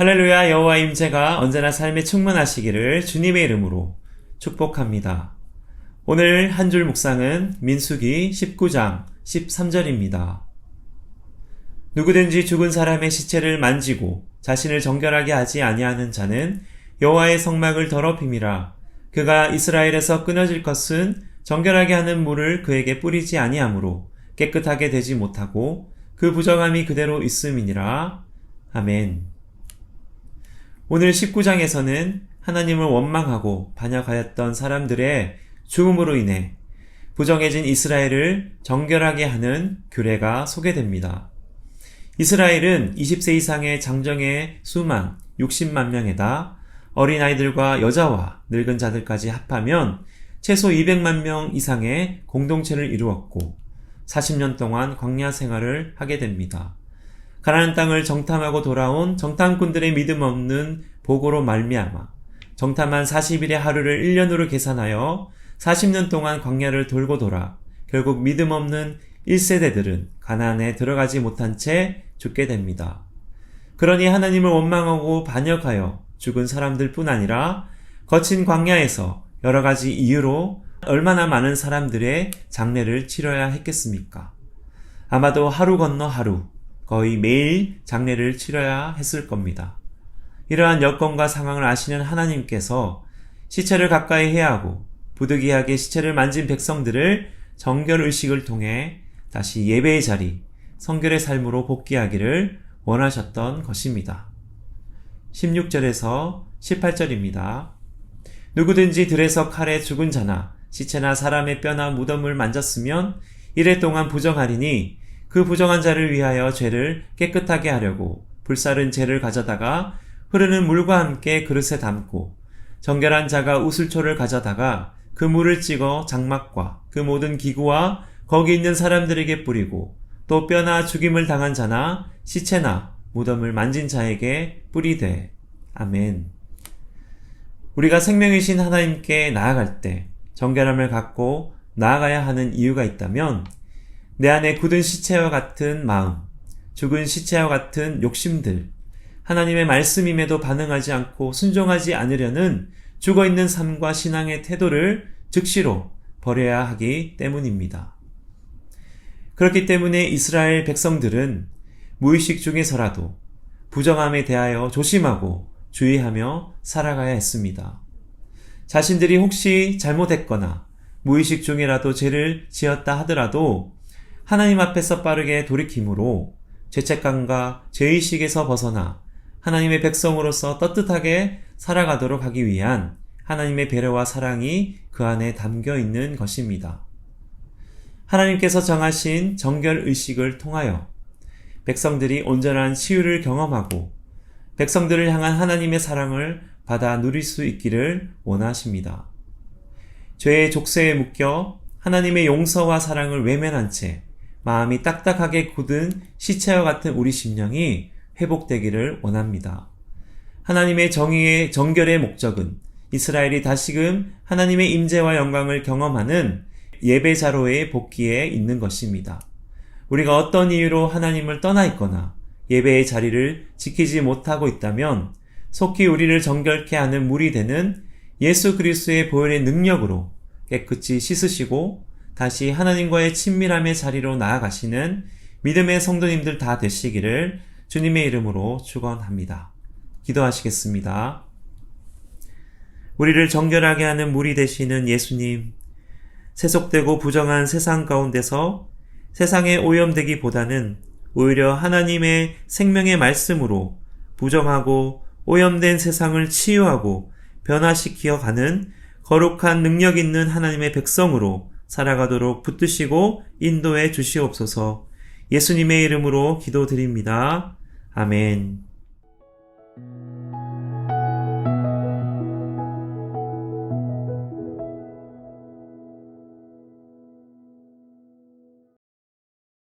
할렐루야 여호와 임재가 언제나 삶에 충만하시기를 주님의 이름으로 축복합니다. 오늘 한 줄 묵상은 민수기 19장 13절입니다. 누구든지 죽은 사람의 시체를 만지고 자신을 정결하게 하지 아니하는 자는 여호와의 성막을 더럽힘이라 그가 이스라엘에서 끊어질 것은 정결하게 하는 물을 그에게 뿌리지 아니하므로 깨끗하게 되지 못하고 그 부정함이 그대로 있음이니라. 아멘. 오늘 19장에서는 하나님을 원망하고 반역하였던 사람들의 죽음으로 인해 부정해진 이스라엘을 정결하게 하는 규례가 소개됩니다. 이스라엘은 20세 이상의 장정의 수만 60만 명에다 어린아이들과 여자와 늙은 자들까지 합하면 최소 200만 명 이상의 공동체를 이루었고 40년 동안 광야 생활을 하게 됩니다. 가나안 땅을 정탐하고 돌아온 정탐꾼들의 믿음 없는 보고로 말미암아 정탐한 40일의 하루를 1년으로 계산하여 40년 동안 광야를 돌고 돌아 결국 믿음 없는 1세대들은 가나안에 들어가지 못한 채 죽게 됩니다. 그러니 하나님을 원망하고 반역하여 죽은 사람들 뿐 아니라 거친 광야에서 여러 가지 이유로 얼마나 많은 사람들의 장례를 치러야 했겠습니까? 아마도 하루 건너 하루, 거의 매일 장례를 치러야 했을 겁니다. 이러한 여건과 상황을 아시는 하나님께서 시체를 가까이 해야 하고 부득이하게 시체를 만진 백성들을 정결 의식을 통해 다시 예배의 자리, 성결의 삶으로 복귀하기를 원하셨던 것입니다. 16절에서 18절입니다. 누구든지 들에서 칼에 죽은 자나 시체나 사람의 뼈나 무덤을 만졌으면 이래 동안 부정하리니 그 부정한 자를 위하여 죄를 깨끗하게 하려고 불살은 죄를 가져다가 흐르는 물과 함께 그릇에 담고 정결한 자가 우슬초를 가져다가 그 물을 찍어 장막과 그 모든 기구와 거기 있는 사람들에게 뿌리고 또 뼈나 죽임을 당한 자나 시체나 무덤을 만진 자에게 뿌리되 아멘. 우리가 생명이신 하나님께 나아갈 때 정결함을 갖고 나아가야 하는 이유가 있다면 내 안에 굳은 시체와 같은 마음, 죽은 시체와 같은 욕심들, 하나님의 말씀임에도 반응하지 않고 순종하지 않으려는 죽어 있는 삶과 신앙의 태도를 즉시로 버려야 하기 때문입니다. 그렇기 때문에 이스라엘 백성들은 무의식 중에서라도 부정함에 대하여 조심하고 주의하며 살아가야 했습니다. 자신들이 혹시 잘못했거나 무의식 중이라도 죄를 지었다 하더라도 하나님 앞에서 빠르게 돌이킴으로 죄책감과 죄의식에서 벗어나 하나님의 백성으로서 떳떳하게 살아가도록 하기 위한 하나님의 배려와 사랑이 그 안에 담겨 있는 것입니다. 하나님께서 정하신 정결 의식을 통하여 백성들이 온전한 치유를 경험하고 백성들을 향한 하나님의 사랑을 받아 누릴 수 있기를 원하십니다. 죄의 족쇄에 묶여 하나님의 용서와 사랑을 외면한 채 마음이 딱딱하게 굳은 시체와 같은 우리 심령이 회복되기를 원합니다. 하나님의 정의의 정결의 목적은 이스라엘이 다시금 하나님의 임재와 영광을 경험하는 예배자로의 복귀에 있는 것입니다. 우리가 어떤 이유로 하나님을 떠나 있거나 예배의 자리를 지키지 못하고 있다면 속히 우리를 정결케 하는 물이 되는 예수 그리스도의 보혈의 능력으로 깨끗이 씻으시고 다시 하나님과의 친밀함의 자리로 나아가시는 믿음의 성도님들 다 되시기를 주님의 이름으로 축원합니다. 기도하시겠습니다. 우리를 정결하게 하는 물이 되시는 예수님, 세속되고 부정한 세상 가운데서 세상에 오염되기보다는 오히려 하나님의 생명의 말씀으로 부정하고 오염된 세상을 치유하고 변화시키어 가는 거룩한 능력 있는 하나님의 백성으로 살아가도록 붙드시고 인도해 주시옵소서 예수님의 이름으로 기도드립니다. 아멘.